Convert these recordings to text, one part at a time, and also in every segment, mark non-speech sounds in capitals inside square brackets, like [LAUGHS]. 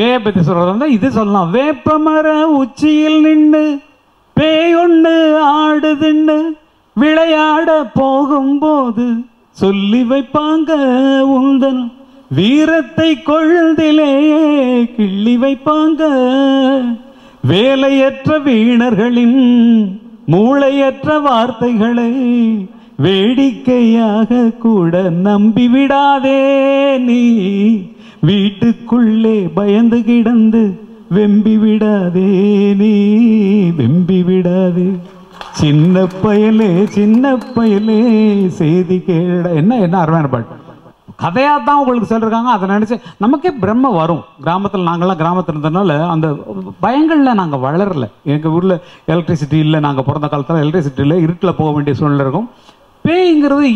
பேயை பற்றி சொல்கிறதா இது சொல்லலாம். வேப்பமர உச்சியில் நின்று பேயொன்று ஆடுதுன்னு விளையாட போகும்போது சொல்லி வைப்பாங்க உந்தன். வீரத்தை கொழுந்திலே கிள்ளி வைப்பாங்க. வேலையற்ற வீணர்களின் மூளையற்ற வார்த்தைகளை வேடிக்கையாக கூட நம்பி விடாதே நீ. வீட்டுக்குள்ளே பயந்து கிடந்து வெம்பி விடாதே நீ வெம்பி விடாதே. சின்ன பயலே சின்ன பயலே செய்தி கேட என்ன என்ன அருமையான பாட்டு. கதையாக தான் உங்களுக்கு சொல்லிருக்காங்க அதை நினச்சி நமக்கே பிரம்ம வரும். கிராமத்தில் நாங்கள்லாம் கிராமத்தில் இருந்ததுனால அந்த பயங்களில் நாங்கள் வளரல. எங்கள் ஊரில் எலக்ட்ரிசிட்டி இல்லை நாங்கள் பிறந்த காலத்தில் எலக்ட்ரிசிட்டி இல்லை இருட்டில் போக வேண்டிய சூழ்நிலை இருக்கும். பேய்ங்கிறது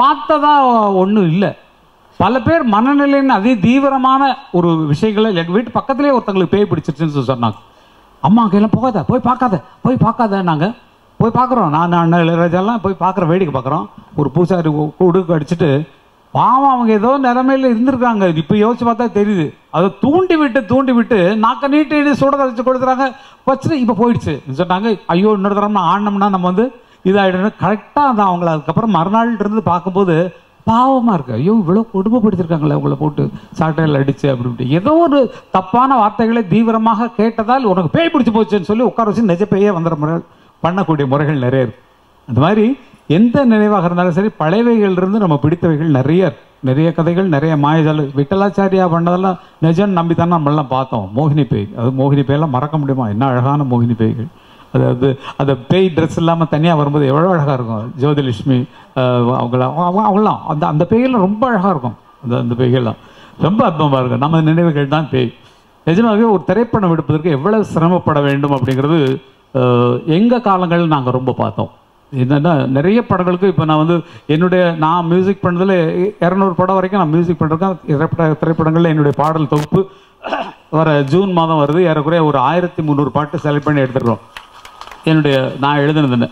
பார்த்ததா ஒன்றும் இல்லை. பல பேர் மனநிலைன்னு அதே தீவிரமான ஒரு விஷயங்களை எங்கள் வீட்டு பக்கத்துலேயே ஒருத்தங்களுக்கு பேய் பிடிச்சிருச்சுன்னு சொல்லி சொன்னாங்க. அம்மா கையெல்லாம் போகாத போய் பார்க்காத போய் பார்க்காத நாங்கள் போய் பார்க்குறோம். நான் அண்ணன் இளையராஜாலாம் போய் பார்க்குற வேடிக்கை பார்க்குறோம். ஒரு பூசாரி கூடு அடிச்சுட்டு பாவம் அவங்க ஏதோ நிலமையில இருந்திருக்காங்க. இப்போ யோசிச்சு பார்த்தா தெரியுது. அதை தூண்டி விட்டு தூண்டி விட்டு நாக்க நீட்டி சுட வச்சு கொடுத்துறாங்க வச்சுட்டு இப்போ போயிடுச்சு. சொன்னாங்க. ஐயோ இன்னொரு தரம் ஆடினோம்னா நம்ம வந்து இதாகிடணும் கரெக்டாக தான். அவங்கள அதுக்கப்புறம் மறுநாள் இருந்து பார்க்கும்போது பாவமாக இருக்கு. ஐயோ இவ்வளோ கொடுமைப்படுத்திருக்காங்களே உங்களை போட்டு சாட்டையில் அடிச்சு அப்படி இப்படி ஏதோ ஒரு தப்பான வார்த்தைகளை தீவிரமாக கேட்டதால் உனக்கு பேய் பிடிச்சி போச்சுன்னு சொல்லி உட்கார வச்சு நிஜ பேயே வந்துடுற முறை பண்ணக்கூடிய முறைகள் நிறைய இருக்கு. அந்த மாதிரி எந்த நினைவாக இருந்தாலும் சரி பழையவைகள் இருந்து நம்ம பிடித்தவைகள் நிறைய நிறைய கதைகள் நிறைய மாயஜால விட்டலாச்சாரியா பண்ணதெல்லாம் நிஜம் நம்பி தான் நம்மளாம் பார்த்தோம். மோகினி பேய். அது மோகினி பேயெல்லாம் மறக்க முடியுமா? என்ன அழகான மோகினி பேய்கள். அதாவது அந்த பேய் ட்ரெஸ் இல்லாமல் தனியாக வரும்போது எவ்வளோ அழகாக இருக்கும். ஜோதிலட்சுமி அவங்களாம் அவங்களாம் அந்த அந்த பேய்கள்லாம் ரொம்ப அழகாக இருக்கும். அந்த அந்த பேய்கள்லாம். ரொம்ப அற்பமாக இருக்கும். நம்ம நினைவுகள் தான் பேய். நிஜமாகவே ஒரு திரைப்படம் எடுப்பதற்கு எவ்வளவு சிரமப்பட வேண்டும் அப்படிங்கிறது எங்கள் காலங்களில் நாங்கள் ரொம்ப பார்த்தோம். என்னன்னா நிறைய படங்களுக்கு இப்போ நான் வந்து என்னுடைய நான் மியூசிக் பண்ணதில் இரநூறு படம் வரைக்கும் நான் மியூசிக் பண்ணிருக்கேன். திரைப்பட திரைப்படங்களில் என்னுடைய பாடல் தொகுப்பு வர ஜூன் மாதம் வருது. ஏறக்குறைய ஒரு ஆயிரத்தி முந்நூறு பாட்டு செலக்ட் பண்ணி எடுத்துருக்கோம் என்னுடைய நான் எழுதுனதுன்னு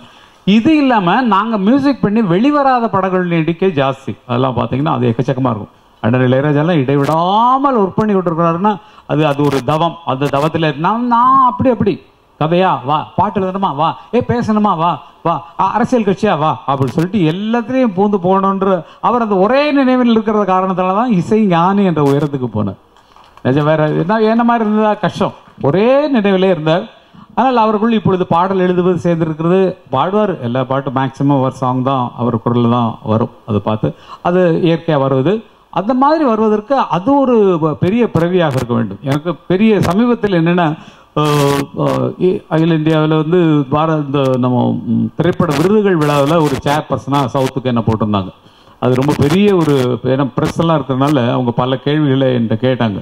இது இல்லாமல் நாங்கள் மியூசிக் பண்ணி வெளிவராத படங்களின் எண்ணிக்கை ஜாஸ்தி. அதெல்லாம் பார்த்தீங்கன்னா அது எக்கச்சக்கமாக இருக்கும். அண்ணன் இளையராஜாலாம் இடைவிடாமல் ஒர்க் பண்ணி விட்டுருக்கிறாருன்னா அது அது ஒரு தவம். அந்த தவத்தில் நான் நான் அப்படி அப்படி. கதையா வா. பாட்டு எழுதணுமா? வா. ஏ பேசணுமா? வா. வா. அரசியல் கட்சியா? வா. அப்படின்னு சொல்லிட்டு எல்லாத்துலேயும் பூந்து போகணுன்ற அவர் அந்த ஒரே நினைவில் இருக்கிற காரணத்தால தான் இசை ஞானி என்ற உயரத்துக்கு போனேன் நிஜம் வேற என்ன என்ன மாதிரி இருந்ததா? கஷ்டம். ஒரே நினைவிலே இருந்தார். ஆனால் அவர்கள் இப்பொழுது பாடல் எழுதுவது சேர்ந்திருக்கிறது. பாடுவார். எல்லா பாட்டும் மேக்சிமம் ஒரு சாங் தான் அவர் குரலில் தான் வரும். அது பார்த்து அது இயற்கையாக வருவது. அந்த மாதிரி வருவதற்கு அது ஒரு பெரிய பிறவியாக இருக்க வேண்டும். எனக்கு பெரிய சமீபத்தில் என்னென்னா அகில இந்தியாவில் வந்து பாரத இந்த நம்ம திரைப்பட விருதுகள் விழாவில் ஒரு சேர் பர்சனாக சவுத்துக்கு என்ன போட்டிருந்தாங்க. அது ரொம்ப பெரிய ஒரு ஏன்னா ப்ரெஸ் எல்லாம் இருக்கிறதுனால அவங்க பல கேள்விகளை என்கிட்ட கேட்டாங்க.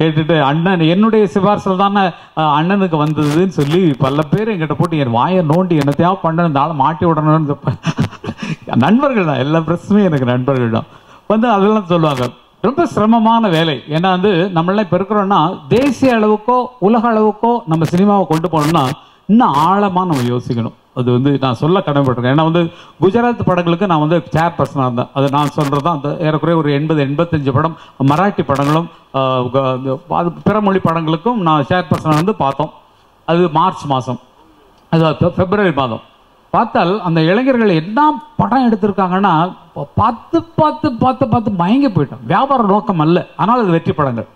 கேட்டுட்டு அண்ணன் என்னுடைய சிபாரிசில் தானே அண்ணனுக்கு வந்ததுன்னு சொல்லி பல பேர் எங்கிட்ட போட்டு என் வாயை நோண்டி என்னத்தையாவது பண்ண இந்த ஆளை மாட்டி விடணும்னு [LAUGHS] நண்பர்கள் தான் எல்லா பிரச்சனையும் எனக்கு நண்பர்கள் தான். வந்து அதெல்லாம் சொல்லுவாங்க. ரொம்ப சிரமமான வேலை. ஏன்னா வந்து நம்மளாம் இப்போ இருக்கிறோன்னா தேசிய அளவுக்கோ உலக அளவுக்கோ நம்ம சினிமாவை கொண்டு போனோம்னா இன்னும் ஆழமாக நம்ம யோசிக்கணும். அது வந்து நான் சொல்ல கடமைப்பட்டிருக்கேன். ஏன்னா வந்து குஜராத் படங்களுக்கு நான் வந்து சேர் பர்சனாக இருந்தேன். அது நான் சொல்கிறது தான் அந்த ஏறக்குறைய ஒரு எண்பது எண்பத்தஞ்சு படம் மராட்டி படங்களும் அந்த அது பிற மொழி படங்களுக்கும் நான் சேர் பர்சனாக வந்து பார்த்தோம். அது மார்ச் மாதம் அது பிப்ரவரி மாதம். பார்த்தால் அந்த இளைஞர்கள் என்ன படம் எடுத்திருக்காங்கன்னா பார்த்து பார்த்து பார்த்து பார்த்து மயங்கி போயிட்டோம் வியாபார நோக்கம் அல்ல. ஆனால் அது வெற்றி படங்கள்.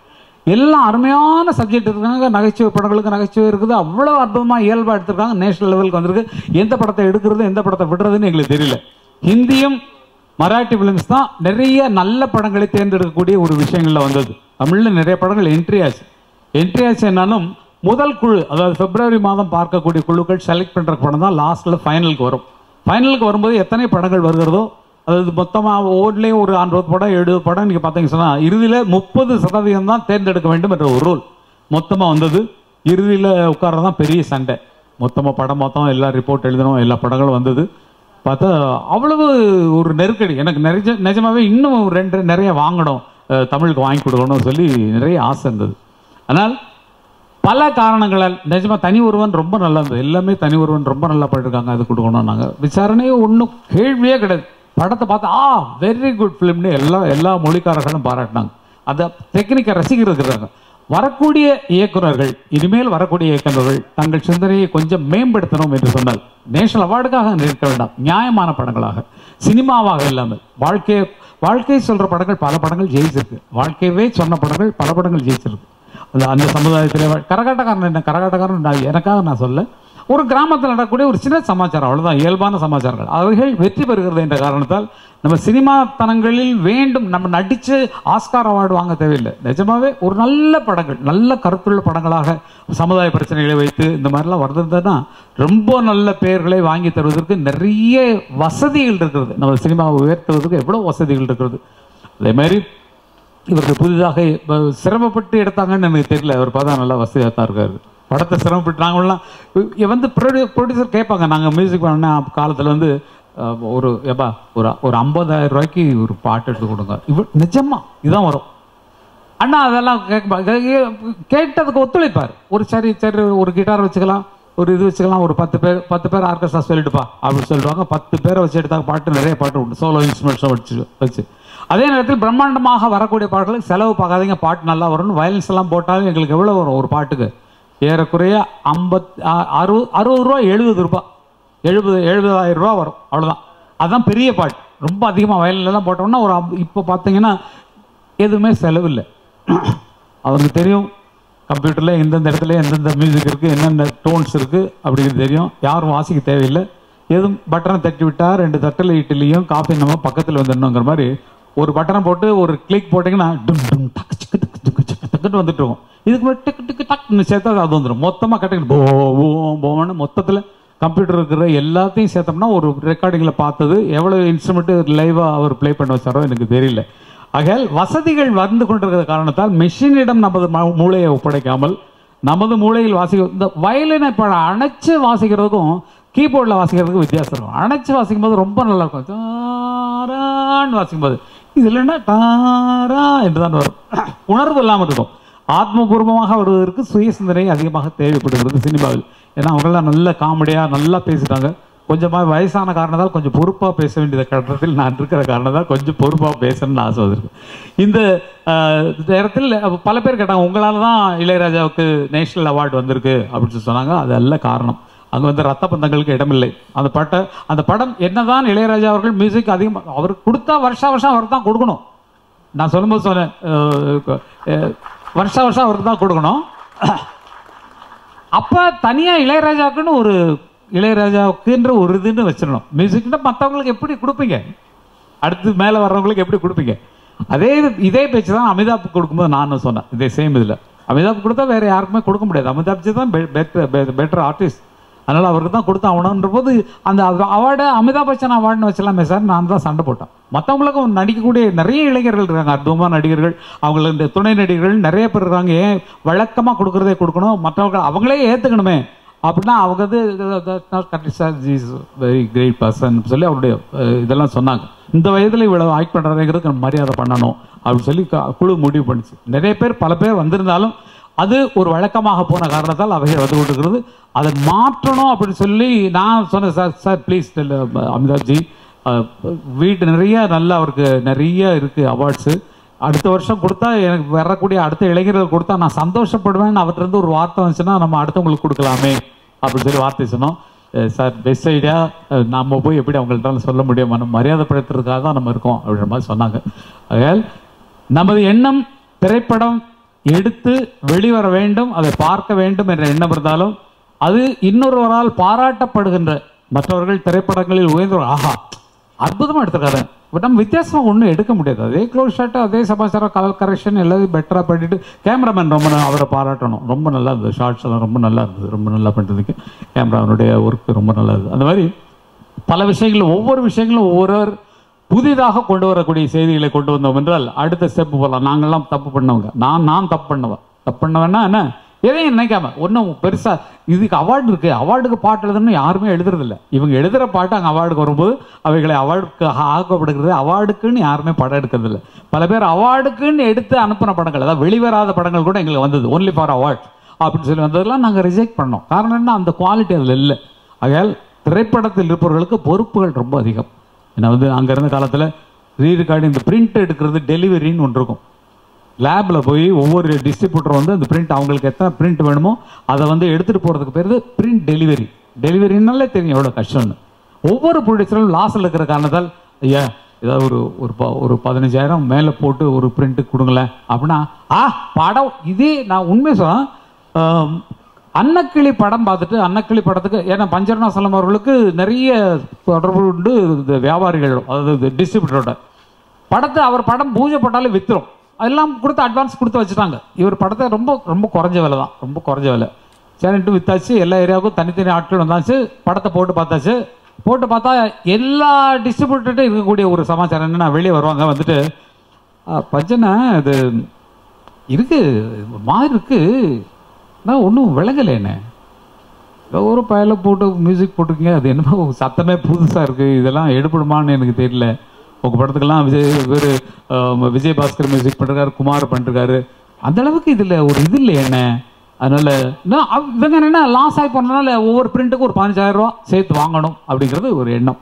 எல்லாம் அருமையான சப்ஜெக்ட் இருக்காங்க நகைச்சுவை படங்களுக்கு நகைச்சுவை இருக்குது. அவ்வளோ அற்புதமாக இயல்பாக எடுத்திருக்காங்க. நேஷனல் லெவலுக்கு வந்திருக்கு. எந்த படத்தை எடுக்கிறது எந்த படத்தை விடுறதுன்னு எங்களுக்கு தெரியல. ஹிந்தியும் மராட்டி ஃபிலிம்ஸ் தான் நிறைய நல்ல படங்களை தேர்ந்தெடுக்கக்கூடிய ஒரு விஷயங்கள்ல வந்தது. தமிழில் நிறைய படங்கள் என்ட்ரி ஆச்சு. என்ட்ரி ஆச்சு என்னாலும் முதல் குழு அதாவது பிப்ரவரி மாதம் பார்க்கக்கூடிய குழுக்கள் செலக்ட் பண்ணுற படம் தான் லாஸ்ட்டில் ஃபைனலுக்கு வரும். ஃபைனலுக்கு வரும்போது எத்தனை படங்கள் வருகிறதோ அதாவது மொத்தமாக ஒவ்வொன்றிலையும் ஒரு அறுபது படம் எழுபது படம் நீங்கள் பார்த்தீங்க சொன்னால் இறுதியில் முப்பது சதவீதம் தான் தேர்ந்தெடுக்க வேண்டும் என்ற ஒரு ரூல் மொத்தமாக வந்தது. இறுதியில் உட்கார்றது தான் பெரிய சண்டை. மொத்தமாக படம் மொத்தம் எல்லா ரிப்போர்ட் எழுதணும் எல்லா படங்களும் வந்தது. பார்த்தா அவ்வளவு ஒரு நெருக்கடி. எனக்கு நிறைய நிஜமாவே இன்னும் ரெண்டு நிறைய வாங்கணும் தமிழுக்கு வாங்கி கொடுக்கணும்னு சொல்லி நிறைய ஆசை இருந்தது. ஆனால் பல காரணங்களால் நிஜமாக தனி ஒருவன் ரொம்ப நல்லா இருந்தது எல்லாமே தனி ஒருவன் ரொம்ப நல்லா பண்ணியிருக்காங்க அது கொடுக்கணும் நாங்கள் விசாரணையே ஒன்றும் கேள்வியே கிடையாது. படத்தை பார்த்தா ஆ வெரி குட் ஃபிலிம்னு எல்லா எல்லா மொழிக்காரர்களும் பாராட்டினாங்க. அந்த டெக்னிக்கை ரசிகர் இருக்கிறாங்க. வரக்கூடிய இயக்குனர்கள் இனிமேல் வரக்கூடிய இயக்குனர்கள் தங்கள் சிந்தனையை கொஞ்சம் மேம்படுத்தணும் என்று சொன்னால் நேஷனல் அவார்டுக்காக நிற்க வேண்டாம். நியாயமான படங்களாக. சினிமாவாக இல்லாமல். வாழ்க்கை வாழ்க்கை சொல்கிற படங்கள் பல படங்கள் ஜெயிச்சிருக்கு. வாழ்க்கையவே சொன்ன படங்கள் பல படங்கள் ஜெயிச்சிருக்கு. அந்த அந்த சமுதாயத்தில் கரகாட்டக்காரன் என்ன கரகாட்டக்காரன் நான் எனக்காக நான் சொல்ல ஒரு கிராமத்தில் நடக்கக்கூடிய ஒரு சின்ன சமாச்சாரம் அவ்வளோதான் இயல்பான சமாச்சாரங்கள். அவர்கள் வெற்றி பெறுகிறது என்ற காரணத்தால் நம்ம சினிமா தனங்களில் வேண்டும் நம்ம நடித்து ஆஸ்கார் அவார்டு வாங்க தேவையில்லை. நிஜமாகவே ஒரு நல்ல படங்கள் நல்ல கருத்துள்ள படங்களாக சமுதாய பிரச்சனைகளை வைத்து இந்த மாதிரிலாம் வருதுன்னா ரொம்ப நல்ல பெயர்களை வாங்கி தருவதற்கு நிறைய வசதிகள் இருக்கிறது. நம்ம சினிமாவை உயர்த்துவதற்கு எவ்வளோ வசதிகள் இருக்கிறது. அதே மாதிரி இவருக்கு புதிதாக சிரமப்பட்டு எடுத்தாங்கன்னு எனக்கு தெரியல. அவர் பார்த்தா நல்லா வசதியாக தான் இருக்காரு. படத்தை சிரமப்பட்டு நாங்களாம் ப்ரொடியூ ப்ரொடியூசர் கேட்பாங்க. நாங்கள் மியூசிக் பண்ண காலத்தில் வந்து ஒரு எப்பா ஒரு ஒரு ஐம்பதாயிரம் ரூபாய்க்கு ஒரு பாட்டு எடுத்து கொடுங்க. இவ நிஜமா இதுதான் வரும். அண்ணா அதெல்லாம் கேட்க கேட்டதுக்கு ஒத்துழைப்பார். ஒரு சரி சரி ஒரு கிட்டார் வச்சுக்கலாம் ஒரு இது வச்சுக்கலாம் ஒரு பத்து பேர் பத்து பேர் ஆர்கெஸ்ட்ரா சொல்லிட்டுப்பா அப்படின்னு சொல்லுவாங்க. பத்து பேரை வச்சு எடுத்தாங்க பாட்டு நிறைய பாட்டு உண்டு. சோலோ இன்ஸ்ட்ருமெண்ட்ஸும் வச்சு வச்சு. அதே நேரத்தில் பிரம்மாண்டமாக வரக்கூடிய பாட்டுகளுக்கு செலவு பார்க்காதீங்க. பாட்டு நல்லா வரும்னு வயலன்ஸ் எல்லாம் போட்டாலும் எங்களுக்கு எவ்வளோ வரும் ஒரு பாட்டுக்கு? ஏறக்குறைய ஐம்பத் அறுபது அறுபது ரூபா எழுபது ரூபா எழுபது எழுபதாயிரம் ரூபா வரும். அவ்வளோதான் அதுதான் பெரிய பாட்டு. ரொம்ப அதிகமாக வயலின்லாம் போட்டோம்னா ஒரு இப்போ பார்த்தீங்கன்னா எதுவுமே செலவில்லை. [CLEARS THROAT] அவருக்கு தெரியும். கம்ப்யூட்டரில் எந்தெந்த இடத்துல எந்தெந்த மியூசிக் இருக்குது என்னென்ன டோன்ஸ் இருக்குது அப்படிங்கிறது தெரியும். யாரும் வாசிக்க தேவையில்லை. எதுவும் பட்டனை தட்டி விட்டால் ரெண்டு தட்டில் இட்லியும் காஃபி நம்ம பக்கத்தில் வந்துடணுங்கிற மாதிரி ஒரு பட்டனை போட்டு ஒரு கிளிக் போட்டிங்கன்னா டும் டும் டக்கு டக்கு டக்குன்னு வந்துட்டுருவோம் இதுக்கு முன்னாடி டிக்கு டிக்கு டக்குன்னு சேர்த்தா அது வந்துடும் மொத்தமாக கட்டுக்கிட்டு போ போவோம்னு போன்னு மொத்தத்தில் கம்ப்யூட்டர் இருக்கிற எல்லாத்தையும் சேர்த்தோம்னா ஒரு ரெக்கார்டிங்கில் பார்த்தது எவ்வளோ இன்ஸ்ட்ருமெண்ட்டு லைவாக அவர் ப்ளே பண்ண வச்சாரோ எனக்கு தெரியல. ஆகையால் வசதிகள் வந்து கொண்டிருக்கிற காரணத்தால் மெஷினிடம் நமது ம- மூளையை ஒப்படைக்காமல் நமது மூளையில் வாசிக்க இந்த வயலினை இப்போ அணைச்சு வாசிக்கிறதுக்கும் கீபோர்டில் வாசிக்கிறதுக்கும் வித்தியாசம் இருக்கும். அணைச்சு வாசிக்கும் போது ரொம்ப நல்லா இருக்கும். தாரான்னு வாசிக்கும்போது. இது இல்லைன்னா தாரா என்று தான் வரும். உணர்வு இல்லாமல் இருக்கும். ஆத்மபூர்வமாக வருவதற்கு சுய சிந்தனை அதிகமாக தேவைப்படுகிறது சினிமாவில். ஏன்னா அவங்களாம் நல்ல காமெடியாக நல்லா பேசிட்டாங்க. கொஞ்சமாக வயசான காரணத்தால் கொஞ்சம் பொறுப்பாக பேச வேண்டிய கட்டத்தில் நான் இருக்கிற காரணத்தால் கொஞ்சம் பொறுப்பாக பேசணும்னு ஆசை வந்திருக்கு. இந்த நேரத்தில் பல பேர் கேட்டாங்க உங்களால் தான் இளையராஜாவுக்கு நேஷனல் அவார்டு வந்திருக்கு அப்படின்னு சொல்லி சொன்னாங்க. அது அல்ல காரணம். அங்கே வந்து ரத்த பந்தங்களுக்கு இடமில்லை. அந்த பட்ட அந்த படம் என்னதான் இளையராஜா அவர்கள் மியூசிக் அதிகமாக அவர் கொடுத்தா வருஷா வருஷம் அவர் தான் கொடுக்கணும். நான் சொல்லும்போது சொன்னேன் வருஷா வருஷம் அவருக்கு தான் கொடுக்கணும். அப்போ தனியாக இளையராஜாவுக்குன்னு ஒரு இளையராஜாவுக்குன்ற ஒரு இதுன்னு வச்சிடணும். மியூசிக்னா மற்றவங்களுக்கு எப்படி கொடுப்பீங்க? அடுத்து மேலே வர்றவங்களுக்கு எப்படி கொடுப்பீங்க? அதே இது- இதே பேச்சு தான் அமிதாப் கொடுக்கும்போது நானும் சொன்னேன். இதே சேம் இதில். அமிதாப் கொடுத்தா வேறு யாருக்குமே கொடுக்க முடியாது. அமிதாப்ஜி தான் பெட்டர் பெட்டர் ஆர்டிஸ்ட் அதனால் அவருக்கு தான் கொடுத்து அவனன்ற போது அந்த அவார்டை அமிதாப் பச்சன் அவார்டுன்னு வச்சலாமே சார் நான் தான் சண்டை போட்டேன். மற்றவங்களுக்கும் நடிக்கக்கூடிய நிறைய இளைஞர்கள் இருக்காங்க அற்புதமான நடிகர்கள் அவங்களுக்கு இந்த துணை நடிகர்கள் நிறைய பேர் இருக்காங்க ஏன் வழக்கமாக கொடுக்குறதே கொடுக்கணும் மற்றவங்க அவங்களே ஏற்றுக்கணுமே அப்படின்னா அவங்க வந்து சார் ஜீஸ் வெரி கிரேட் பர்சன் சொல்லி அவருடைய இதெல்லாம் சொன்னாங்க. இந்த வயதில் இவ்வளோ ஆக்ட் பண்ணுறதுங்கிறது மரியாதை பண்ணணும் அப்படின்னு சொல்லி க- குழு முடிவு பண்ணிச்சு. நிறைய பேர் பல பேர் வந்திருந்தாலும் அது ஒரு வழக்கமாக போன காரணத்தால் அவைகள் வந்து கொண்டிருக்கிறது. அதை மாற்றணும் அப்படின்னு சொல்லி நான் சொன்னேன் sir sir please uh, Amitabhji uh, ah, வீட்டு நிறைய நல்ல அவருக்கு நிறைய இருக்குது அவார்ட்ஸு அடுத்த வருஷம் கொடுத்தா எனக்கு வரக்கூடிய அடுத்த இளைஞர்கள் கொடுத்தா நான் சந்தோஷப்படுவேன் அவர்கிட்ட ஒரு வார்த்தை வந்துச்சுன்னா நம்ம அடுத்தவங்களுக்கு கொடுக்கலாமே அப்படின்னு சொல்லி வார்த்தை சொன்னோம். சார் பெஸ்ட் ஐடியா நம்ம போய் எப்படி அவங்கள்ட்ட சொல்ல முடியும்? நம்ம மரியாதைப்படுத்துறதுக்காக தான் நம்ம இருக்கோம் அப்படின்ற மாதிரி சொன்னாங்க. ஆகையால் நமது எண்ணம் திரைப்படம் எடுத்து வெளிவர வேண்டும் அதை பார்க்க வேண்டும் என்ற எண்ணம் இருந்தாலும் அது இன்னொருவரால் பாராட்டப்படுகின்ற மற்றவர்கள் திரைப்படங்களில் உயர்ந்தவர். ஆஹா அற்புதமாக எடுத்திருக்காரு. பட் நம்ம வித்தியாசமாக ஒன்றும் எடுக்க முடியாது. அதே க்ளோஸ் ஷாட்டு அதே சமாச்சாரம் கலர் கரெக்ஷன் எல்லாத்தையும் பெட்டராக பண்ணிவிட்டு கேமராமேன் ரொம்ப ந- அவரை பாராட்டணும். ரொம்ப நல்லா இருந்தது. ஷார்ட்ஸ் எல்லாம் ரொம்ப நல்லா இருந்தது. ரொம்ப நல்லா பண்ணுறதுக்கு கேமராமேனுடைய ஒர்க் ரொம்ப நல்லா இருந்தது. அந்த மாதிரி பல விஷயங்களும் ஒவ்வொரு விஷயங்களும் ஒவ்வொருவர் புதிதாக கொண்டு வரக்கூடிய செய்திகளை கொண்டு வந்தோம் என்றால் அடுத்த ஸ்டெப் போகலாம் நாங்கள்லாம் தப்பு பண்ணவங்க. நான் நான் தப்பு பண்ணுவேன் தப்பு பண்ணவன்னா என்ன? எதையும் நினைக்காம. ஒன்றும் பெருசாக இதுக்கு அவார்டு இருக்குது அவார்டுக்கு பாட்டு எழுதுன்னு யாருமே எழுதுறதில்ல. இவங்க எழுதுகிற பாட்டு அங்கே அவார்டுக்கு வரும்போது அவைகளை அவார்டுக்கு ஆக்கப்படுகிறது. அவார்டுக்குன்னு யாருமே படம் எடுக்கிறதில்ல. பல பேர் அவார்டுக்குன்னு எடுத்து அனுப்பின படங்கள் அதாவது வெளிவராத படங்கள் கூட எங்களுக்கு வந்தது. ஒன்லி ஃபார் அவார்ட் அப்படின்னு சொல்லி வந்ததெல்லாம் நாங்கள் ரிஜெக்ட் பண்ணோம். காரணம் என்ன? அந்த குவாலிட்டி அதில் இல்லை. ஆகையால் திரைப்படத்தில் இருப்பவர்களுக்கு பொறுப்புகள் ரொம்ப அதிகம். ஏன்னா வந்து அங்கே இருந்த காலத்தில் ரீ ரெக்கார்டு இந்த பிரிண்ட் எடுக்கிறது டெலிவரின்னு ஒன்று இருக்கும். லேபில் போய் ஒவ்வொரு டிஸ்ட்ரிபியூட்டர் வந்து அந்த பிரிண்ட் அவங்களுக்கு எத்தனை பிரிண்ட் வேணுமோ அதை வந்து எடுத்துகிட்டு போகிறதுக்கு பேர் பிரிண்ட் டெலிவரி டெலிவரினாலே தெரியும் எவ்வளோ கஷ்டம்னு. ஒவ்வொரு ப்ரொடியூசரும் லாஸில் இருக்கிற காரணத்தால் ஐயா ஏதாவது ஒரு ஒரு ப- ஒரு பதினஞ்சாயிரம் மேலே போட்டு ஒரு பிரிண்ட்டு கொடுங்களேன். அப்படின்னா ஆ படம் இதே நான் உண்மை சொல்றேன் அன்னக்கிளி படம் பார்த்துட்டு அன்னக்கிளி படத்துக்கு ஏன்னா பஞ்சரணாசலம் அவர்களுக்கு நிறைய தொடர்பு உண்டு இந்த வியாபாரிகள் அதாவது டிஸ்ட்ரிபியூட்டரோட படத்தை அவர் படம் பூஜை போட்டாலே வித்துரும். அதெல்லாம் கொடுத்து அட்வான்ஸ் கொடுத்து வச்சுட்டாங்க. இவர் படத்தை ரொம்ப ரொம்ப குறைஞ்ச விலை தான். ரொம்ப குறைஞ்ச விலை. சரின்ட்டு வித்தாச்சு எல்லா ஏரியாவுக்கும் தனித்தனி ஆட்கள் வந்தாச்சு படத்தை போட்டு பார்த்தாச்சு. போட்டு பார்த்தா எல்லா டிஸ்ட்ரிபியூட்டர்கிட்ட இருக்கக்கூடிய ஒரு சமாச்சாரம் என்னென்னா வெளியே வருவாங்க வந்துட்டு பஞ்சனை இது இருக்குது மாதிரி இருக்குது நான் ஒன்றும் விளங்கலை ஏதோ ஒரு பயல போட்டு மியூசிக் போட்டிருக்கீங்க அது என்னமோ சத்தமே புதுசாக இருக்குது இதெல்லாம் எடுபடுமான்னு எனக்கு தெரியல. உங்கள் படத்துக்கெல்லாம் விஜய் இவர் விஜய் பாஸ்கர் மியூசிக் பண்ணிருக்காரு குமார் பண்ணிருக்காரு அந்தளவுக்கு இதில் ஒரு இது இல்லை என்ன? அதனால் நான் இவங்க என்ன லாஸ் ஆகி போனதுனால ஒவ்வொரு பிரிண்ட்டுக்கும் ஒரு பதினஞ்சாயிரம் ரூபா சேர்த்து வாங்கணும் அப்படிங்கிறது ஒரு எண்ணம்.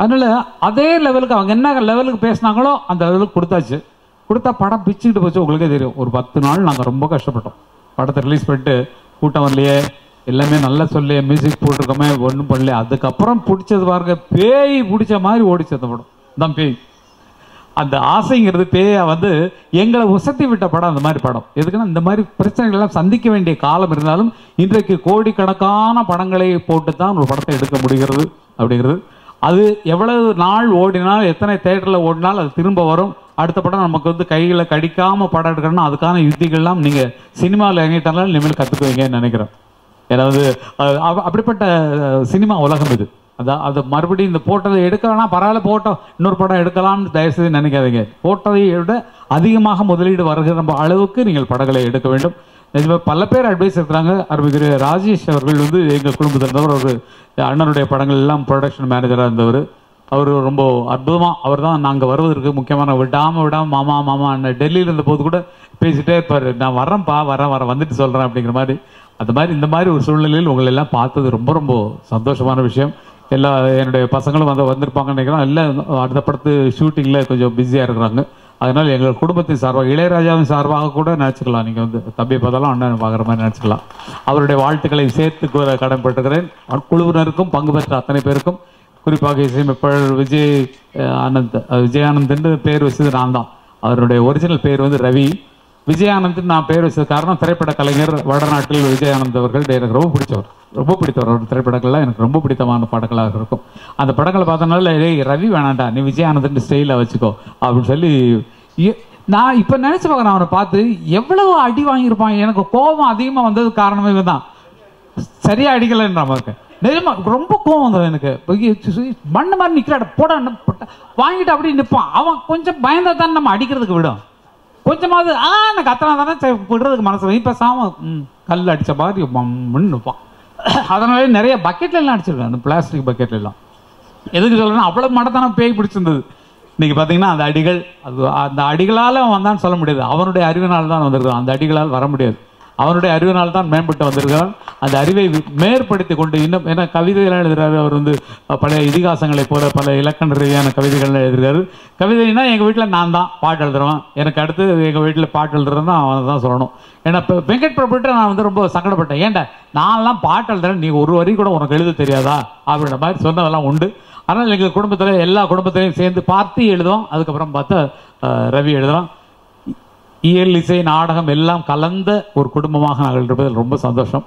அதனால அதே லெவலுக்கு அவங்க என்ன லெவலுக்கு பேசுனாங்களோ அந்த லெவலுக்கு கொடுத்தாச்சு. கொடுத்தா படம் பிச்சுக்கிட்டு போச்சு உங்களுக்கே தெரியும். ஒரு பத்து நாள் நாங்கள் ரொம்ப கஷ்டப்பட்டோம். படத்தை ரிலீஸ் பண்ணிட்டு கூட்டம் வரலையே. எல்லாமே நல்லா சொல்லி மியூசிக் போட்டிருக்கோமே ஒன்றும் பண்ணல அதுக்கப்புறம் பிடிச்சது பாருங்க பேய் பிடிச்ச மாதிரி ஓடிச்சு அந்த படம். தான் பேய். அந்த ஆசைங்கிறது பேயா வந்து எங்களை உசத்தி விட்ட படம் அந்த மாதிரி படம். எதுக்குன்னா இந்த மாதிரி பிரச்சனைகள் எல்லாம் சந்திக்க வேண்டிய காலம் இருந்தாலும் இன்றைக்கு கோடிக்கணக்கான படங்களை போட்டு தான் ஒரு படத்தை எடுக்க முடிகிறது அப்படிங்கிறது. அது எவ்வளவு நாள் ஓடினால் எத்தனை தேட்டரில் ஓடினால் அது திரும்ப வரும். அடுத்த படம் நமக்கு வந்து கைகளை கடிக்காம படம் எடுக்கணும்னா அதுக்கான யுத்திகள்லாம் நீங்க சினிமாவில் இறங்கிட்டாலும் இனிமேல் கற்றுக்குவீங்கன்னு நினைக்கிறேன். ஏதாவது அப்படிப்பட்ட சினிமா உலகம் இது. அதான் அது மறுபடியும் இந்த போட்டதை எடுக்க பரவாயில்ல போட்டோம் இன்னொரு படம் எடுக்கலாம்னு தயவுசெய்து நினைக்காதீங்க. போட்டதை விட அதிகமாக முதலீடு வருகிற அளவுக்கு நீங்கள் படங்களை எடுக்க வேண்டும். நிஜமாக பல பேர் அட்வைஸ் இருக்கிறாங்க அருமைக்குரிய ராஜேஷ் அவர்கள் வந்து எங்கள் குடும்பத்தில் இருந்தவர் ஒரு அண்ணனுடைய படங்கள் எல்லாம் ப்ரொடக்ஷன் மேனேஜராக இருந்தவர். அவர் ரொம்ப அற்புதமாக அவர் தான் நாங்கள் வருவதற்கு முக்கியமான விடாமல் விடாம மாமா மாமா அண்ணன் டெல்லியில் இருந்த போது கூட பேசிட்டே இருப்பார். நான் வரேன்ப்பா வரேன் வரேன் வந்துட்டு சொல்கிறேன் அப்படிங்கிற மாதிரி. அந்த மாதிரி இந்த மாதிரி ஒரு சூழ்நிலையில் உங்களை எல்லாம் பார்த்தது ரொம்ப ரொம்ப சந்தோஷமான விஷயம். எல்லா என்னுடைய பசங்களும் வந்து வந்திருப்பாங்கன்னு நினைக்கிறேன். எல்லாம் அடுத்த படத்து ஷூட்டிங்கில் கொஞ்சம் பிஸியாக இருக்கிறாங்க. அதனால் எங்கள் குடும்பத்தின் சார்பாக இளையராஜாவின் சார்பாக கூட நினச்சிக்கலாம். நீங்கள் வந்து தம்பி பார்த்தாலும் அண்ணன் பார்க்குற மாதிரி நினச்சிக்கலாம். அவருடைய வாழ்த்துக்களை சேர்த்து கூற கடன்பட்டுக்கிறேன் குழுவினருக்கும் பங்கு பெற்ற அத்தனை பேருக்கும். குறிப்பாக இசையமைப்பாளர் விஜய் ஆனந்த் அஹ், விஜயானந்த் பேர் வச்சது நான் தான். அவருடைய ஒரிஜினல் பேர் வந்து ரவி. விஜயானந்த் நான் பேர் வச்சது காரணம் திரைப்பட கலைஞர் வடநாட்டில் விஜயானந்த் அவர்கள் எனக்கு ரொம்ப பிடிச்சவர். ரொம்ப பிடித்தவர் அவர் திரைப்படங்கள்லாம் எனக்கு ரொம்ப பிடித்தமான படங்களாக இருக்கும். அந்த படங்களை பார்த்தனால ஏய் ரவி வேணாண்டா நீ விஜயானந்த் ஸ்டைலில் வச்சுக்கோ. அப்படின்னு சொல்லி நான் இப்போ நினச்சி பார்க்குறேன் அவனை பார்த்து எவ்வளவு அடி வாங்கியிருப்பான்? எனக்கு கோபம் அதிகமாக வந்தது காரணமே தான் சரியாக அடிக்கலைன்ற மாதிரி. நிஜமா ரொம்ப கோவம் வந்துடும் எனக்கு. மண்ணு மாதிரி நிற்கிறாட போட வாங்கிட்டு அப்படியே நிற்பான் அவன் கொஞ்சம் பயந்தா தானே நம்ம அடிக்கிறதுக்கு விடும். கொஞ்சமாவது ஆ எனக்கு அத்தனை தானே விடுறதுக்கு மனசு இப்போ சாம ம், கல் அடித்த மாதிரி மம்முன்னு நிற்பான் அதனால நிறைய பக்கெட்ல எல்லாம் அடிச்சிருக்கேன். அந்த பிளாஸ்டிக் பக்கெட்ல எல்லாம். எதுக்கு சொல்லணும்னா அவ்வளோ மடத்தான பேய் பிடிச்சிருந்தது. இன்னைக்கு பார்த்தீங்கன்னா அந்த அடிகள் அது அந்த அடிகளால் அவன் வந்தான்னு சொல்ல முடியாது. அவனுடைய அறிவினால் தான் வந்திருக்கான் அந்த அடிகளால் வர முடியாது. அவனுடைய அறிவினால் தான் மேம்பட்டு வந்திருக்கிறான். அந்த அறிவை மேற்படுத்தி கொண்டு இன்னும் ஏன்னா கவிதையெல்லாம் எழுதுகிறாரு அவர் வந்து பல பழைய இதிகாசங்களைப் போல பல இலக்கண ரீதியான கவிதைகள்லாம் எழுதுகிறாரு கவிதைனா எங்கள் வீட்டில் நான் தான் பாட்டு எழுதுறவன். எனக்கு அடுத்து எங்கள் வீட்டில் பாட்டு எழுதுறதுன்னா அவன் தான் சொல்லணும். ஏன்னா இப்போ வெங்கட் பிரபுட்ட நான் வந்து ரொம்ப சங்கடப்பட்டேன். ஏன்டா நான்லாம் பாட்டு எழுதுறேன் நீ ஒரு வரி கூட உனக்கு எழுத தெரியாதா? அப்படின்ற மாதிரி சொன்னதெல்லாம் உண்டு. ஆனால் எங்கள் குடும்பத்தில் எல்லா குடும்பத்திலையும் சேர்ந்து பார்த்து எழுதுவோம். அதுக்கப்புறம் பார்த்தா ரவி எழுதுகிறான் இயல் இசை நாடகம் எல்லாம் கலந்த ஒரு குடும்பமாக நாங்கள் இருப்பதில் ரொம்ப சந்தோஷம்.